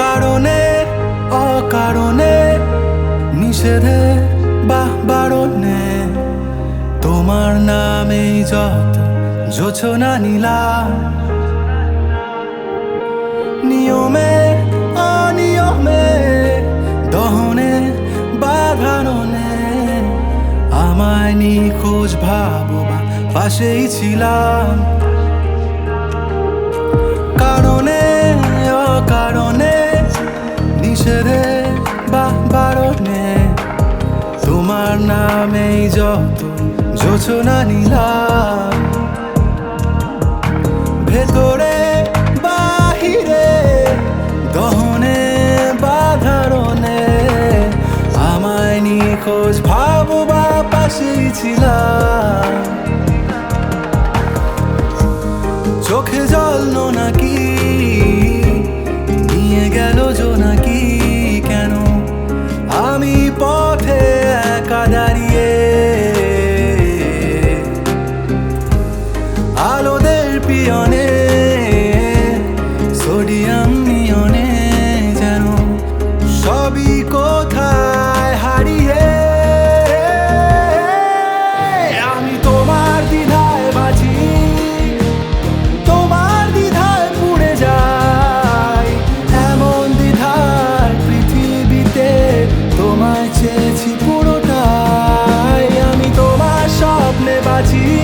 কারণে অকারণে নিষেধে বাহ বারণে তোমার নামে যত যোচনা নীলা নিয়মে অনিয়মে দহনে বাধারণে আমায় নিখোঁজ পাশেই ছিলাম। কারণে, অকারণে, নিষেধে বা বারণে, তোমার নামেই যত যোছনা নিলাম। ভেতরে পাশেই ছিলাম। চোখে জল নাকি? নিয়ে গেল নাকি কেন? আমি পথে একা দাঁড়িয়ে। আলোদের পিয়নে, সোডিয়াম নিয়নে যেন সবই 花季。